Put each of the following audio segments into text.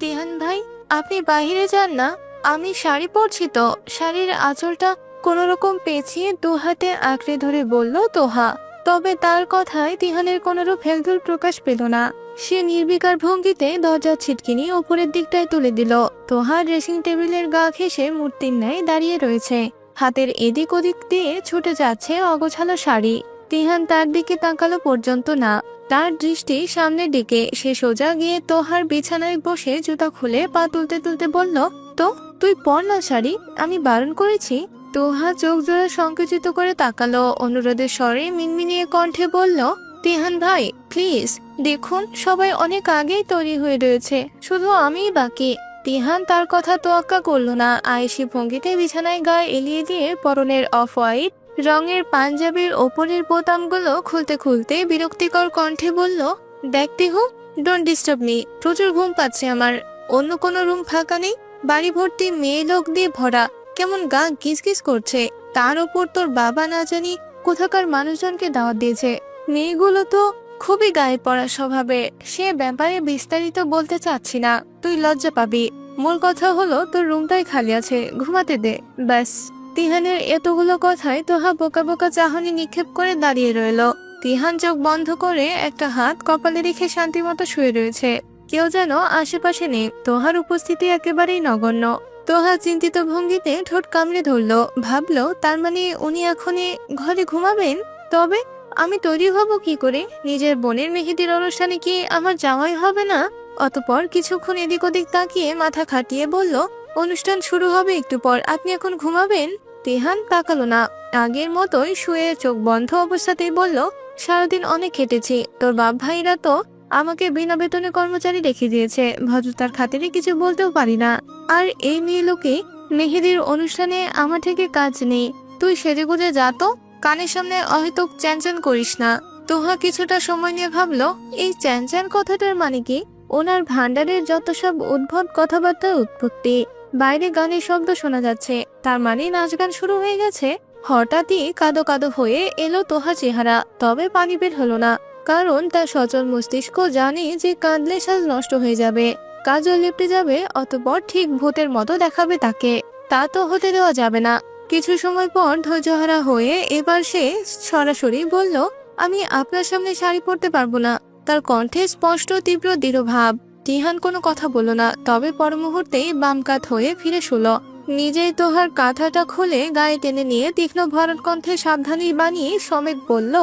তিহান ভাই, আপনি বাইরে যান না। আমি শাড়ি পরছি তো। শাড়ির আঁচলটা কোনো রকম পেঁচিয়ে দু হাতে আঁকড়ে ধরে বলল, তোহা। তবে তার কথায় তিহানের কোনোরূপ হেলদুল প্রকাশ পেল না। সে নির্বিকার ভঙ্গিতে দরজার ছিটকিনি ওপরের দিকটায় তুলে দিল। তোহা ড্রেসিং টেবিলের গা ঘেঁষে মূর্তির ন্যায় দাঁড়িয়ে রয়েছে। হাতের এদিক ওদিক দিয়ে ছুটে যাচ্ছে অগোছালো শাড়ি। তিহান তার দিকে তাকালো পর্যন্ত না। তার দৃষ্টি সামনের দিকে, সে সোজা গিয়ে তোহার বিছানায় বসে জুতা খুলে পা তুলতে তুলতে বলল, তো, তুই পর না শাড়ি? আমি বারণ করেছি? তোহা চোখ জোড়া সংকুচিত করে তাকালো অনুরোধের স্বরে মিনমিনিয়ে কণ্ঠে বলল, তিহান ভাই প্লিজ দেখুন, সবাই অনেক আগেই তৈরি হয়ে রয়েছে, শুধু আমিই বাকি। তিহান তার কথা তোয়াক্কা করল না আয়েসি ভঙ্গিতে বিছানায় গায়ে এলিয়ে দিয়ে পরনের অফ হোয়াইট রঙের পাঞ্জাবির ওপরের বোতামগুলো খুলতে খুলতে বিরক্তিকর কণ্ঠে বলল দেখতে হো ডোন্ট ডিস্টার্ব মি প্রচুর ঘুম পাচ্ছে আমার। অন্য কোনো রুম ফাঁকা নেই? বাড়ি ভর্তি মেয়ে লোক দিয়ে ভরা। কেমন গা গিজগিজ করছে? তার ওপর তোর বাবা না জানি কোথাকার মানুষজনকে দাওয়াত দিয়েছে। মেয়েগুলো তো খুবই গায়ে পড়া স্বভাবে সে ব্যাপারে বিস্তারিত বলতে চাচ্ছি না। তুই লজ্জা পাবি। মূল কথা হলো তোর রুমটাই খালি আছে। ঘুমাতে দে। ব্যাস। তিহানের এতগুলো কথায় তোহা বোকা বোকা চাহনি নিক্ষেপ করে দাঁড়িয়ে রইল। তিহান চোখ বন্ধ করে একটা হাত কপালে রেখে শান্তিমতো শুয়ে রয়েছে। কেউ যেন আশেপাশে নেই, তোহার উপস্থিতি একেবারেই নগণ্য। তোহা চিন্তিত ভঙ্গিতে ঠোঁট কামড়ে ধরল, ভাবল, তার মানে উনি এখনই ঘরে ঘুমাবেন? তবে আমি তৈরি হব কি করে? নিজের বোনের মেহেদির অনুষ্ঠানে কি আমার যাওয়াই হবে না? অতপর কিছুক্ষণ এদিক ওদিক তাকিয়ে মাথা খাটিয়ে বলল অনুষ্ঠান শুরু হবে একটু পর। আপনি এখন ঘুমাবেন? তেহান তাকালো না। আগের মতোই শুয়ে চোখ বন্ধ অবস্থাতেই বলল, সারাদিন অনেক খেটেছি তোর বাপ ভাইরা তো আমাকে বিনা বেতনে কর্মচারী রেখে দিয়েছে। ভদ্রতার খাতিরে কিছু বলতেও পারি না। আর এই মেয়ে লোকে মেহেদির অনুষ্ঠানে আমার থেকে কাজ নেই। তুই সেজে গুজে যা তো। কানের সামনে অহেতুক চ্যানচ্যান করিস না। তোহা কিছুটা সময় নিয়ে ভাবলো, এই চ্যানচ্যান কথাটার মানে কি? ওনার ভান্ডারের যত সব উদ্ভট কথাবার্তার উৎপত্তি। বাইরে গানের শব্দ শোনা যাচ্ছে। তার মানে নাচ গান শুরু হয়ে গেছে। হঠাৎই কাদো কাদো হয়ে এলো তোহা চেহারা। তবে পানি বের হলো না। কারণ তার সচল মস্তিষ্ক জানে যে কাঁদলে সাজ নষ্ট হয়ে যাবে। কাজও লেপটে যাবে, অতপর ঠিক ভূতের মতো দেখাবে তাকে। তা তো হতে দেওয়া যাবে না। কিছু সময় পর ধৈর্যহারা হয়ে এবার সে সরাসরি বলল, আমি আপনার সামনে শাড়ি পরতে পারব না। তার কণ্ঠে স্পষ্ট তীব্র দৃঢ় ভাব। তিহান কোনো কথা বলল না, তবে পর মুহূর্তেই বাম কাত হয়ে ফিরে শুল। নিজেই তোহার কাঁথাটা খুলে গায়ে টেনে নিয়ে তীক্ষ্ণ ভরত কণ্ঠে সাবধানী বানিয়ে সমেত বলল,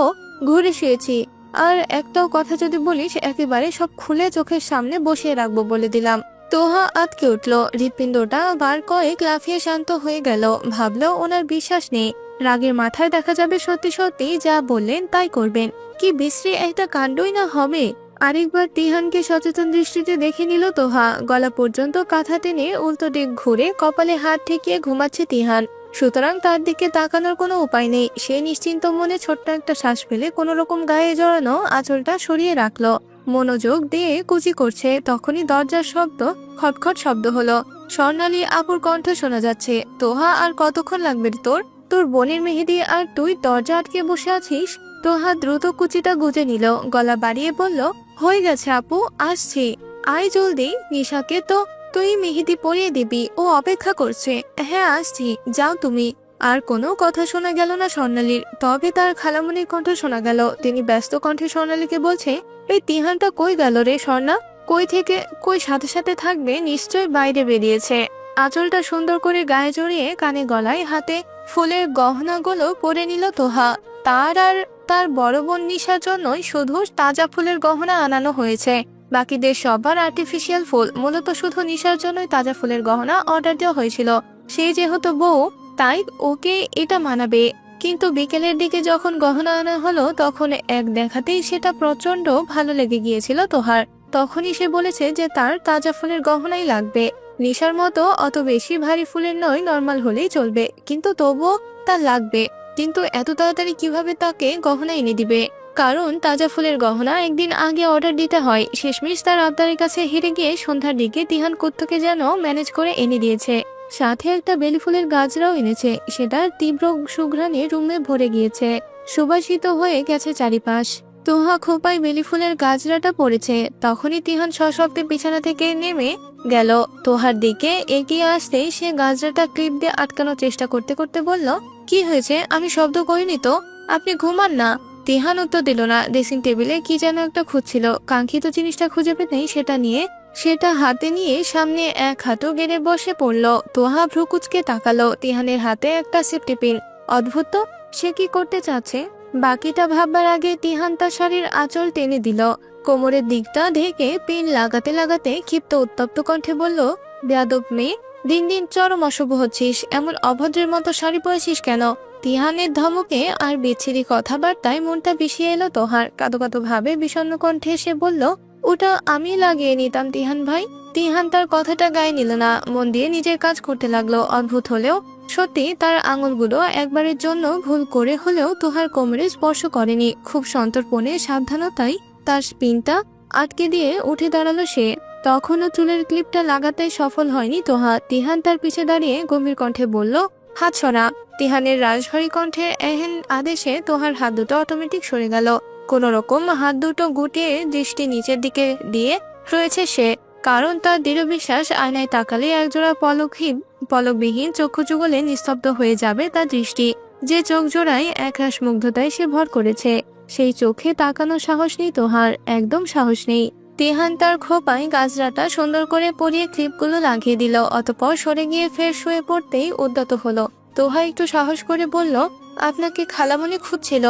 ঘুরে শুয়েছি। আর একটাও কথা যদি বলিস, একেবারে সব খুলে চোখের সামনে বসিয়ে রাখব বলে দিলাম। তোহা আতকে উঠল। হৃৎপিণ্ডটা বার কয়েক লাফিয়ে শান্ত হয়ে গেল। ভাবলো, ওনার বিশ্বাস নেই। রাগের মাথায় দেখা যাবে সত্যি সত্যি যা বললেন তাই করবেন। কি বিশ্রী একটা কাণ্ডই না হবে। আরেকবার তিহানকে সচেতন দৃষ্টিতে দেখে নিল তোহা। গলা পর্যন্ত কাঁথা টেনে উল্টো দিক ঘুরে কপালে হাত ঠেকিয়ে ঘুমাচ্ছে তিহান। সুতরাং তার দিকে তাকানোর কোনো উপায় নেই। সে নিশ্চিন্ত মনে ছোট্ট একটা শ্বাস ফেলে কোনো রকম গায়ে জড়ানো আঁচলটা সরিয়ে রাখল। মনোযোগ দিয়ে কুচি করছে। তখনই দরজার শব্দ, খটখট শব্দ হলো। স্বর্ণালী আপুর কণ্ঠ শোনা যাচ্ছে। তোহা, আর কতক্ষণ লাগবে তোর? তোর বোনের মেহেদি আর তুই দরজা আটকে বসে আছিস? তোহা দ্রুত কুচিটা গুজে নিল। গলা বাড়িয়ে বলল হয়ে গেছে আপু, আসছি। আয় জলদি, নিশাকে তো তুই মেহেদি পরিয়ে দিবি, ও অপেক্ষা করছে। হ্যাঁ আসছি, যাও তুমি। আর কোনো কথা শোনা গেল না স্বর্ণালীর। তবে তার খালামনির কণ্ঠ শোনা গেল। তিনি ব্যস্ত কণ্ঠে স্বর্ণালীকে বলছে, এই তিহানটা কই গেল রে স্বর্ণা? কই থেকে, কই সাথে সাথে থাকবে? নিশ্চয় বাইরে বেরিয়েছে। আঁচলটা সুন্দর করে গায়ে জড়িয়ে কানে গলায় হাতে ফুলের গহনাগুলো পরে নিল তোহা। তার আর তার বড় বোন নিশার জন্যই শুধু তাজা ফুলের গহনা আনানো হয়েছে। বাকিদের সবার আর্টিফিশিয়াল ফুল, মূলত শুধু নিশার জন্যই তাজা ফুলের গহনা অর্ডার দেওয়া হয়েছিল। সে যেহেতু বউ, তাই ওকে এটা মানাবে। কিন্তু বিকেলের দিকে যখন গহনা আনা হলো, তখন এক দেখাতেই সেটা প্রচণ্ড ভালো লেগে গিয়েছিল তোহার। তখনই সে বলেছে যে তার তাজা ফুলের গহনাই লাগবে। নিশার মতো অত বেশি ভারী ফুলের নয়, নর্মাল হলেই চলবে। কিন্তু তবুও তার লাগবে। কিন্তু এত তাড়াতাড়ি কীভাবে তাকে গহনা এনে দিবে? কারণ তাজা ফুলের গহনা একদিন আগে অর্ডার দিতে হয়। শেষমেশ তার আবদারের কাছে হেরে গিয়ে সন্ধ্যার দিকে তিহান কুত্তকে যেন ম্যানেজ করে এনে দিয়েছে। সাথে একটা বেলি ফুলের গাছরাও এনেছে। সেটার তীব্র সুঘ্রাণে রুমে ভরে গিয়েছে। সুবাসিত হয়ে গেছে চারিপাশ। তোহা খোপায় বেলি ফুলের গাজরাটা পড়েছে। তখনই তিহান সশব্দে বিছানা থেকে নেমে গেল। তোহার দিকে এগিয়ে আসতেই সে গাজরাটা ক্লিপ দিয়ে আটকানোর চেষ্টা করতে করতে বলল কি হয়েছে? আমি শব্দ করিনি তো। আপনি ঘুমান না। তেহান উত্তর দিল না। ড্রেসিং টেবিলে কি যেন একটা খুঁজছিল। কাঙ্ক্ষিত জিনিসটা খুঁজে পেতেই সেটা নিয়ে, সেটা হাতে নিয়ে সামনে এক হাঁটু গেড়ে বসে পড়ল। তোহা ভ্রুকুচকে তাকালো। তিহানের হাতে একটা সেফটি পিন অদ্ভুত সে কি করতে চাচ্ছে? বাকিটা ভাববার আগে তিহান তার শাড়ির আঁচল টেনে দিল। কোমরের দিকটা ঢেকে পিন লাগাতে লাগাতে ক্ষিপ্ত উত্তপ্ত কণ্ঠে বলল, বেয়াদব মেয়ে দিন দিন চরম অশুভ হচ্ছিস, এমন অভদ্রের মতো শাড়ি পরেছিস কেন? তিহানের ধমকে আর বিচ্ছিরি কথাবার্তায় মনটা বিষিয়ে এলো তোহার। কাদো কাদো ভাবে বিষণ্ণ কণ্ঠে এসে বলল, ওটা আমি লাগিয়ে নিতাম তিহান ভাই। তিহান তার কথাটা গায়ে নিল না, মন দিয়ে নিজের কাজ করতে লাগল। অদ্ভুত হলেও সত্যি তার আঙুলগুলো একবারের জন্য ভুল করে হলেও তোহার কোমরে স্পর্শ করেনি। খুব সন্তর্পণে সাবধানতাই তার স্পিনটা আটকে দিয়ে উঠে দাঁড়াল সে। তখনও চুলের ক্লিপটা লাগাতে সফল হয়নি তোহা। তিহান তার পিছে দাঁড়িয়ে গম্ভীর কণ্ঠে বলল, হাত সরা। তিহানের রাজভারী কণ্ঠের এহেন আদেশে তোহার হাত দুটো অটোমেটিক সরে গেল। কোন রকম হাত দুটো গুটিয়ে দৃষ্টি নিচের দিকে দিয়ে রয়েছে সে। কারণ তার দৃঢ় বিশ্বাস আয়নায় তাকালে একজোড়া পলকহীন, পলকবিহীন চক্ষু যুগলে নিস্তব্ধ হয়ে যাবে তার দৃষ্টি। যে চোখ জোড়ায় একরাশ মুগ্ধতায় সে ভর করেছে, সেই চোখে তাকানোর সাহস নেই তোহার, একদম সাহস নেই। তেহান তার খোপায় গাজরাটা সুন্দর করে পরিয়ে ক্লিপগুলো লাগিয়ে দিল, অতপর সরে গিয়ে ফের শুয়ে পড়তেই উদ্যত হলো। তোহা একটু সাহস করে বলল, আপনাকে খালামণি খুঁজছিল।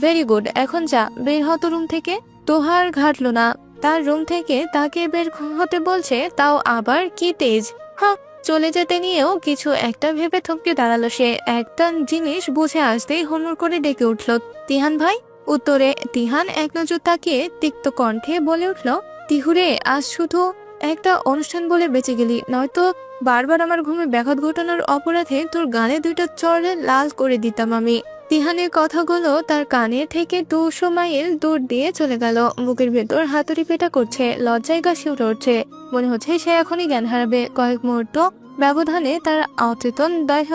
ভেরি গুড এখন যা, বের হতো রুম থেকে। তোহার ঘাটল না। তার রুম থেকে তাকে বের হতে বলছে, তাও আবার কি তেজ? হ চলে যেতে নিয়েও কিছু একটা ভেবে থমকে দাঁড়াল সে। একটা জিনিস বুঝে আসতেই হুড়মুড় করে ডেকে উঠল। তিহান ভাই, উত্তরে, তিহান এক নজর তাকিয়ে তিক্ত কণ্ঠে বলে উঠল তিহুরে, আজ শুধু একটা অনুষ্ঠান বলে বেঁচে গেলি, নয়তো বারবার আমার ঘুমে ব্যাঘাত ঘটানোর অপরাধে তোর গানে দুইটা চড়ে লাল করে দিতাম আমি। তিহানের কথাগুলো তার কানে থেকে দুশো মাইল দূর দিয়ে চলে গেল। বুকের ভেতর হাতুড়ি পেটা করছে, লজ্জায় গা শিউরে উঠছে। মনে হচ্ছে সে এখনই জ্ঞান হারাবে। কয়েক মুহূর্ত ব্যবধানে তার অচেতন দেহ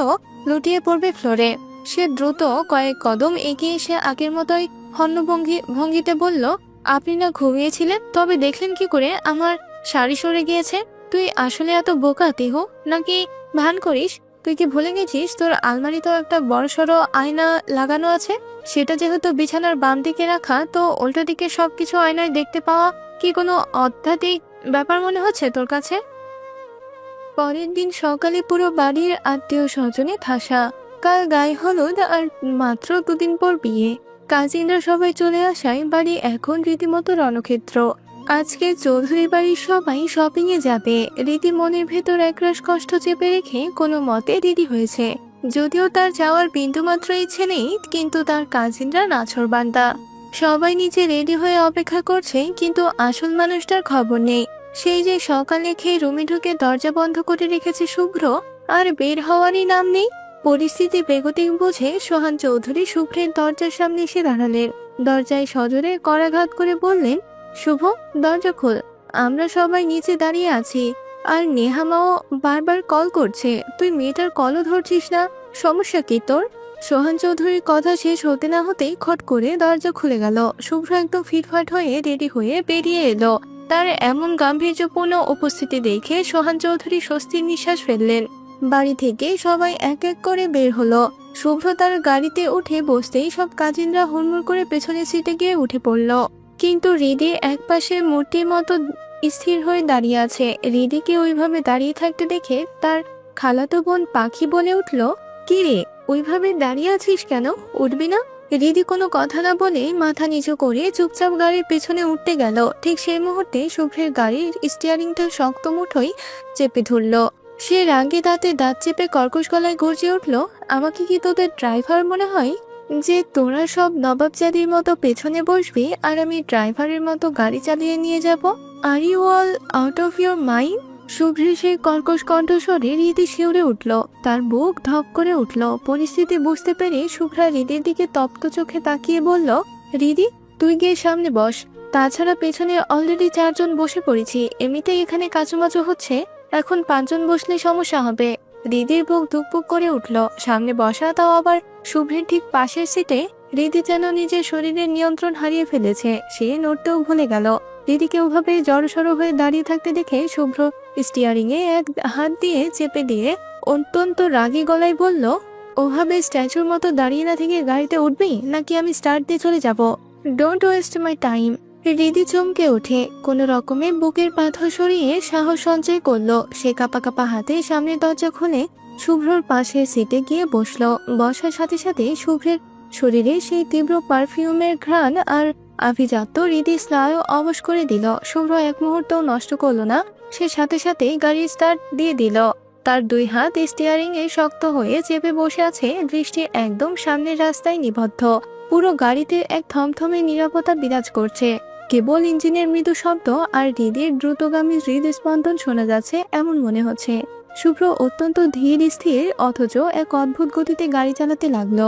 লুটিয়ে পড়বে ফ্লোরে। সে দ্রুত কয়েক কদম এগিয়ে সে আগের মতোই হন্যভঙ্গি, ভঙ্গিতে বলল আপনি না ঘুমিয়েছিলেন? তবে দেখলেন কি করে? আমার শাড়ি সরে গিয়েছে। তুই আসলে এত বোকা, তিহ? নাকি ভান করিস? তুই কি ভুলে গেছিস? তোর আলমারিতেও একটা বড়সড় আয়না লাগানো আছে। সেটা যেহেতু বিছানার বাম দিকে রাখা, তো উল্টো দিকে সবকিছু আয়নায় দেখতে পাওয়া কি কোনো অধ্যাত্মিক ব্যাপার মনে হচ্ছে তোর কাছে? পরের দিন সকালে পুরো বাড়ির আত্মীয় স্বজনে ঠাসা কাল গায়ে হলুদ আর মাত্র দুদিন পর বিয়ে। কাজিনরা সবাই চলে আসায় বাড়ি এখন রীতিমতো রণক্ষেত্র। আজকে চৌধুরী বাড়ির সবাই শপিং এ যাবে। রীতি মনের ভেতর একরাশ কষ্ট চেপে রেখে কোনো মতে রেডি হয়েছে। যদিও তার যাওয়ার বিন্দুমাত্র ইচ্ছে নেই, কিন্তু তার কাজিনরা নাছর বান্দা। সবাই নিচে রেডি হয়ে অপেক্ষা করছে, কিন্তু আসল মানুষটার খবর নেই। সেই যে সকালে খেয়ে রুমে ঢুকে দরজা বন্ধ করে রেখেছে শুভ্র, আর বের হওয়ারই নাম নেই। পরিস্থিতি বেগতিক বুঝে সোহান চৌধুরী শুভ্রের দরজার সামনে এসে দাঁড়ালেন। দরজায় সজোরে করাঘাত করে বললেন, শুভ, দরজা খোল। আমরা সবাই নিচে দাঁড়িয়ে আছি। আর নেহামাও বারবার কল করছে। তুই মেয়েটার কলও ধরছিস না। সমস্যা কি তোর? সোহান চৌধুরীর কথা শেষ হতে না হতেই খট করে দরজা খুলে গেল। শুভ্র একদম ফিটফাট হয়ে রেডি হয়ে বেরিয়ে এলো। তার এমন গাম্ভীর্যপূর্ণ উপস্থিতি দেখে সোহান চৌধুরী স্বস্তির নিঃশ্বাস ফেললেন। বাড়ি থেকে সবাই এক এক করে বের হলো। শুভ্র তার গাড়িতে উঠে বসতেই সব কাজিনরা হুড়মুড় করে পেছনে সিটে গিয়ে উঠে পড়ল। কিন্তু হৃদি একপাশে মূর্তির মতো স্থির হয়ে দাঁড়িয়ে আছে। হৃদিকে ওইভাবে দাঁড়িয়ে থাকতে দেখে তার খালাতো বোন পাখি বলে উঠল, কি রে, ওইভাবে দাঁড়িয়ে আছিস কেন? উঠবি না? রিদি কোনো কথা না বলে মাথা নিচু করে চুপচাপ গাড়ির পেছনে উঠতে গেল। ঠিক সেই মুহূর্তে শুভ্রের গাড়ির স্টিয়ারিংটা শক্ত মুঠোই চেপে ধরল। সে রাগে দাঁতে দাঁত চেপে কর্কশ গলায় গর্জে উঠল, আমাকে কি তোদের ড্রাইভার মনে হয়? যে তোরা সব নবাবজাদির মতো পেছনে বসবি আর আমি ড্রাইভারের মতো গাড়ি চালিয়ে নিয়ে যাব? Are you all out of your mind শুভ্রের সেই কর্কশ কণ্ঠস্বরে রীতি শিউরে উঠল, তার বুক ধপ করে উঠল। পরিস্থিতি বুঝতে পেরে শুভ্রা হৃদির দিকে তপ্ত চোখে তাকিয়ে বলল হৃদি তুই গিয়ে সামনে বস। তাছাড়া পেছনে অলরেডি চারজন বসে পড়েছি, এমনিতেই এখানে কাচুমাচু হচ্ছে। এখন পাঁচজন বসলে সমস্যা হবে। হৃদির বুক ধুকপুক করে উঠল। সামনে বসা তাও আবার শুভ্রের ঠিক পাশের সিটে হৃদি যেন নিজের শরীরের নিয়ন্ত্রণ হারিয়ে ফেলেছে। সে নড়তেও ভুলে গেল। দিদিকে ওভাবে জড়সড় হয়ে দাঁড়িয়ে থাকতে দেখে শুভ্র স্টিয়ারিং এ এক হাত দিয়ে চেপে দিয়ে অত্যন্ত রাগী গলায় বলল, ওভাবে স্ট্যাচুর মতো দাঁড়িয়ে না থেকে গাড়িতে উঠবি? নাকি আমি স্টার্ট দিয়ে চলে যাব? Don't waste my time Riddhi চমকে উঠে কোনো রকমে বুকের পাথর সরিয়ে সাহস সঞ্চয় করল। সে কাপা কাপা হাতে সামনের দরজা খুলে শুভ্রর পাশে সিটে গিয়ে বসল। বসার সাথে সাথে শুভ্রের শরীরে সেই তীব্র পারফিউমের ঘ্রাণ আর আভিজাত্য রীতি স্নায়ু অবশ করে দিল। শুভ্র এক মুহূর্ত নষ্ট করল না। সে সাথে সাথে গাড়ি স্টার্ট দিয়ে দিল। তার দুই হাত স্টিয়ারিং এ শক্ত হয়ে চেপে বসে আছে। দৃষ্টি একদম সামনের রাস্তায় নিবদ্ধ। পুরো গাড়িতে এক থমথমে নিরাপত্তা বিরাজ করছে। কেবল ইঞ্জিনের মৃদু শব্দ আর হৃদের দ্রুতগামী হৃদস্পন্দন শোনা যাচ্ছে এমন মনে হচ্ছে। শুভ্র অত্যন্ত ধীর, স্থির, অথচ এক অদ্ভুত গতিতে গাড়ি চালাতে লাগল।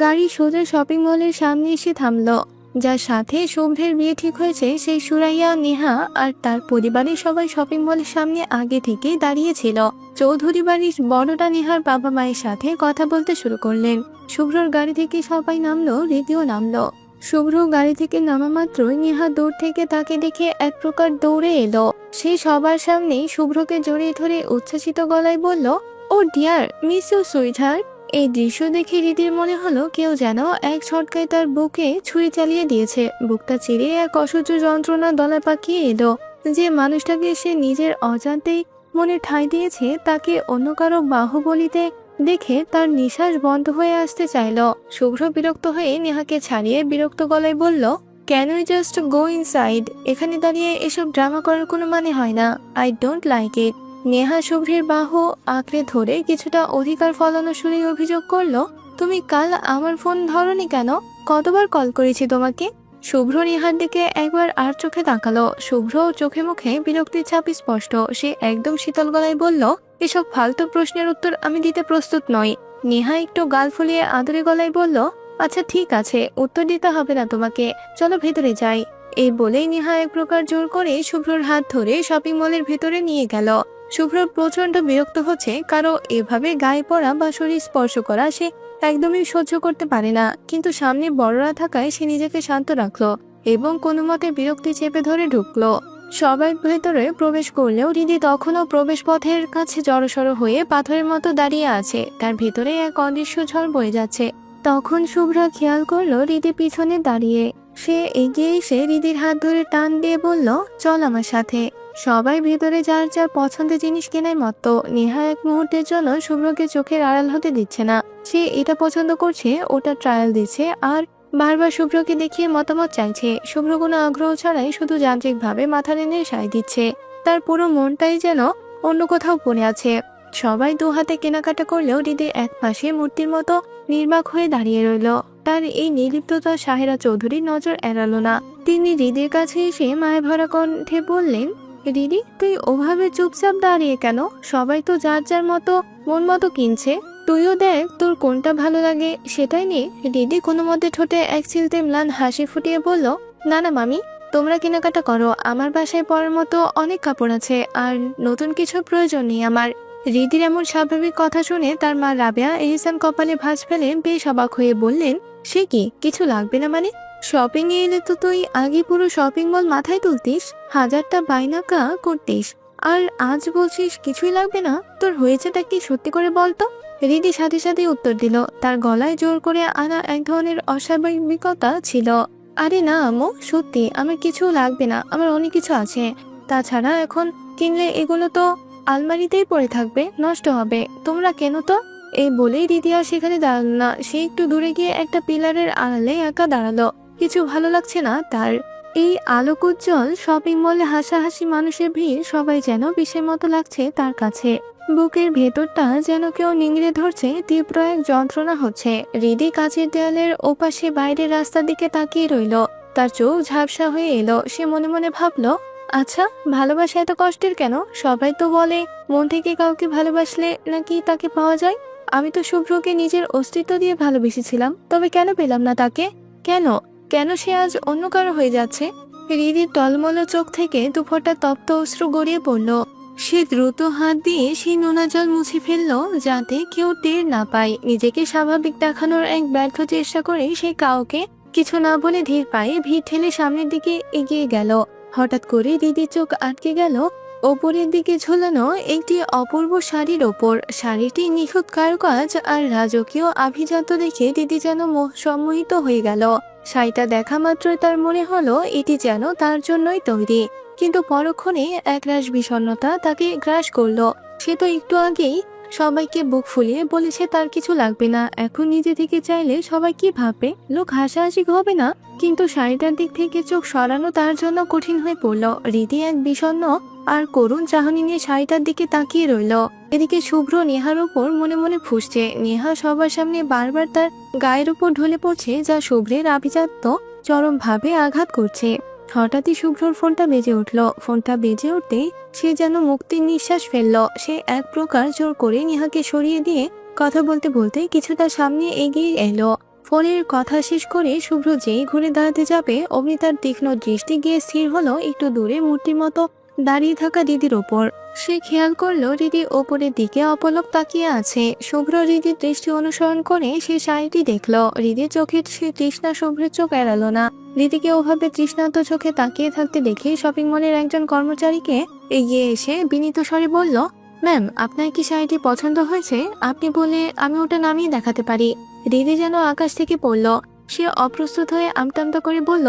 গাড়ি সোজা শপিং মলের সামনে এসে থামলো। যার সাথে শুভ্রের বিয়ে ঠিক হয়েছে সেই সুরাইয়া, নেহা আর তার পরিবারের সবাই শপিং মলের সামনে আগে থেকেই দাঁড়িয়েছিল চৌধুরী বাড়ির বড়টা নেহার বাবা মায়ের সাথে কথা বলতে শুরু করলেন। শুভ্রর গাড়ি থেকে সবাই নামলো রীতিও নামলো। শুভ্র গাড়ি থেকে নামা মাত্রই নেহা দূর থেকে তাকে দেখে এক প্রকার দৌড়ে এলো। সে সবার সামনেই শুভ্রকে জড়িয়ে ধরে উচ্ছ্বাসিত গলায় বলল, oh dear, miss you sweetheart. এই দৃশ্য দেখে রীতির মনে হলো কেউ যেন এক ছটকায় তার বুকে ছুরি চালিয়ে দিয়েছে। বুকটা চিরে এক অসহ্য যন্ত্রণা দলা পাকিয়ে এলো, যে মানুষটাকে সে নিজের অজান্তেই মনে ঠাঁই দিয়েছে, তাকে অন্য কারও বাহুবলিতে দেখে তার নিঃশ্বাস বন্ধ হয়ে আসতে চাইল। শুভ্র বিরক্ত হয়ে নেহাকে ছাড়িয়ে বিরক্ত গলায় বলল can you just go inside এখানে দাঁড়িয়ে এসব ড্রামা করার কোনো মানে হয় না। I don't like it Neha শুভ্রের বাহু আঁকড়ে ধরে কিছুটা অধিকার ফলানো সুরে অভিযোগ করল, তুমি কাল আমার ফোন ধরনি কেন? কতবার কল করেছি তোমাকে? শুভ্র নেহার দিকে একবার আর চোখে তাকালো। শুভ্র চোখে মুখে বিরক্তির ছাপ স্পষ্ট। সে একদম শীতল গলায় বলল এসব ফালতু প্রশ্নের উত্তর আমি দিতে প্রস্তুত নই। নেহা একটু গাল ফুলিয়ে আদরে গলায় বলল আচ্ছা ঠিক আছে, উত্তর দিতে হবে না তোমাকে। চলো ভেতরে যাই। এই বলেই নেহা এক প্রকার জোর করে শুভ্রর হাত ধরে শপিং মলের ভেতরে নিয়ে গেল। শুভ্র প্রচণ্ড বিরক্ত হচ্ছে, কারও এভাবে গায়ে পড়া বা শরীর স্পর্শ করা সে একদমই সহ্য করতে পারে না। কিন্তু সামনে বড়রা থাকায় সে নিজেকে শান্ত রাখল এবং কোনো মতে বিরক্তি চেপে ধরে ঢুকলো। সবাই ভেতরে প্রবেশ করলেও রিদি তখনও প্রবেশ পথের কাছে জড়সড় হয়ে পাথরের মতো দাঁড়িয়ে আছে। তার ভিতরে এক অদৃশ্য ঝড় বয়ে যাচ্ছে। তখন শুভ্রা খেয়াল করল রিদি পিছনে দাঁড়িয়ে। সে এগিয়ে এসে রিদির হাত ধরে টান দিয়ে বলল, চল আমার সাথে। সবাই ভেতরে যার যার পছন্দের জিনিস কেনায় মত্ত নেহা এক মুহূর্তের জন্য শুভ্রকে চোখের আড়াল হতে দিচ্ছে না। সে এটা পছন্দ করছে, ওটা ট্রায়াল দিচ্ছে, আর বারবার শুভ্রকে দেখিয়ে মতামত চাইছে। শুভ্র কোনো আগ্রহ ছাড়াই শুধু যান্ত্রিকভাবে মাথা নেড়ে সায় দিচ্ছে। তার পুরো মনটাই যেন অন্য কোথাও পড়ে আছে। সবাই দু হাতে কেনাকাটা করলেও হৃদি এক পাশে মূর্তির মতো নির্বাক হয়ে দাঁড়িয়ে রইল। তার এই নির্লিপ্ততা সাহেরা চৌধুরীর নজর এড়ালো না। তিনি হৃদির কাছে এসে মায় ভরা কণ্ঠে বললেন রিদি তুই ওভাবে চুপচাপ দাঁড়িয়ে কেন? সবাই তো যার যার মতো, মন মতো কিনছে। তুইও দেখ তোর কোনটা ভালো লাগে। সেটাই নিয়ে রিদি কোনো মতে ঠোঁটে এক চিলতে ম্লান হাসি ফুটিয়ে বলল, না না মামি, তোমরা কেনাকাটা করো। আমার বাসায় পরার মতো অনেক কাপড় আছে আর নতুন কিছু প্রয়োজন নেই। আমার রিদির এমন স্বাভাবিক কথা শুনে তার মা রাবেয়া এহসান কপালে ভাঁজ ফেলে বেশ অবাক হয়ে বললেন, সে কি? কিছু লাগবে না মানে? শপিং এ এলে তো তুই আগে পুরো শপিং মল মাথায় তুলতিস? হাজারটা বাইনাকা করতিস। আর আজ বলছিস কিছুই লাগবে না? তোর হয়েছেটা কি সত্যি করে বলতো? রিদি সাথে সাথে উত্তর দিল, তার গলায় জোর করে আনা এক ধরনের অস্বাভাবিকতা ছিল। আরে না, আম্মু, সত্যি, আমার কিছু লাগবে না, আমার অনেক কিছু আছে। তাছাড়া এখন কিনলে এগুলো তো আলমারিতেই পড়ে থাকবে, নষ্ট হবে। তোমরা কেন তো? এই বলেই রিদি আর সেখানে দাঁড়াল না। সে একটু দূরে গিয়ে একটা পিলারের আড়ালে একা দাঁড়াল। কিছু ভালো লাগছে না তার। এই আলোক উজ্জ্বল শপিং মলে হাসাহাসি মানুষের ভিড় সবাই যেন বিষের মতো লাগছে তার কাছে। বুকের ভেতরটা যেন কেউ নিংড়ে ধরছে, তীব্র এক যন্ত্রণা হচ্ছে। হৃদি কাছের দেয়ালের ওপাশে বাইরের রাস্তার দিকে তাকিয়ে রইল। তার চোখ ঝাপসা হয়ে এলো। সে মনে মনে ভাবলো আচ্ছা ভালোবাসা এত কষ্টের কেন? সবাই তো বলে, মন থেকে কাউকে ভালোবাসলে নাকি তাকে পাওয়া যায়? আমি তো শুভ্রকে নিজের অস্তিত্ব দিয়ে ভালোবেসেছিলাম, তবে কেন পেলাম না তাকে? কেন? কেন সে আজ অন্য কারও হয়ে যাচ্ছে? হৃদির টলমল চোখ থেকে দুফোটা তপ্ত অশ্রু গড়িয়ে পড়ল। সে দ্রুত হাত দিয়ে সেই নোনা জল মুছে ফেলল যাতে কেউ টের না পায়। নিজেকে স্বাভাবিক দেখানোর এক ব্যর্থ চেষ্টা করে সে কাউকে কিছু না বলে ধীর পায়ে ভিড় ঠেলে সামনের দিকে এগিয়ে গেল। হঠাৎ করে দিদির চোখ আটকে গেল ওপরের দিকে ঝোলানো একটি অপূর্ব শাড়ির ওপর শাড়িটি নিখুঁত কারুকাজ আর রাজকীয় আভিজাত্য দেখে দিদি যেন মোহ সম্মোহিত হয়ে গেল। শাড়িটা দেখা মাত্রই তার মনে হলো এটি যেন তার জন্যই তৈরি। কিন্তু পরক্ষণে একরাশ বিষণ্নতা তাকে গ্রাস করল। সে তো একটু আগেই সবাইকে বুক ফুলিয়ে বলেছে তার কিছু লাগবে না। এখন নিজে থেকে চাইলে সবাই কি ভাববে লোক হাসাহাসি হবে না? কিন্তু শাড়িটার দিক থেকে চোখ সরানো তার জন্য কঠিন হয়ে পড়ল। রীতি এক বিষণ্ণ আর করুণ চাহনি নিয়ে শাড়িটার দিকে তাকিয়ে রইল। এদিকে শুভ্র নেহার উপর মনে মনে ফুসছে। নেহা সবার সামনে বারবার তার গায়ের উপর ঢলে পড়ছে, যা শুভ্রের আভিজাত্য চরমভাবে আঘাত করছে। হঠাৎই শুভ্রর ফোনটা বেজে উঠল। ফোনটা বেজে উঠতেই সে যেন মুক্তির নিঃশ্বাস ফেলল। সে এক প্রকার জোর করে নেহাকে সরিয়ে দিয়ে কথা বলতে বলতে কিছুটা সামনে এগিয়ে এলো। ফোনের কথা শেষ করে শুভ্র যেই ঘুরে দাঁড়াতে যাবে, অমনি তার তীক্ষ্ণ দৃষ্টি গিয়ে স্থির হলো একটু দূরে মূর্তির মতো দাঁড়িয়ে থাকা দিদির ওপর। সে খেয়াল করল দিদি ওপরের দিকে অপলক তাকিয়ে আছে। শুভ্র হৃদির দৃষ্টি অনুসরণ করে সে শাড়িটি দেখল। হৃদির চোখের সে তৃষ্ণা শুভ্রের চোখ এড়ালো না। দিদিকে ওভাবে তৃষ্ণান্ত চোখে তাকিয়ে থাকতে দেখে শপিং মলের একজন কর্মচারীকে এগিয়ে এসে বিনীত স্বরে বলল, ম্যাম, আপনার কি শাড়িটি পছন্দ হয়েছে? আপনি বলে আমি ওটা নামিয়ে দেখাতে পারি। দিদি যেন আকাশ থেকে পড়ল। সে অপ্রস্তুত হয়ে আমটামটা করে বলল,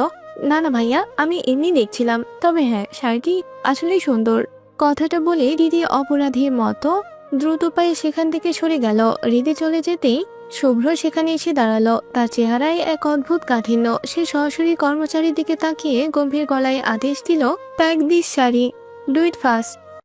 না না ভাইয়া, আমি এমনি দেখছিলাম। তবে হ্যাঁ শাড়িটি আসলেই সুন্দর। কথাটা বলে দিদি অপরাধীর মতো দ্রুত পায়ে সেখান থেকে সরে গেল। হৃদি চলে যেতেই শুভ্র সেখানে এসে দাঁড়াল। তার চেহারায় এক অদ্ভুত কাঠিন্য। সে সরাসরি কর্মচারীর দিকে তাকিয়ে গম্ভীর গলায় আদেশ দিল pack this sari. Do it fast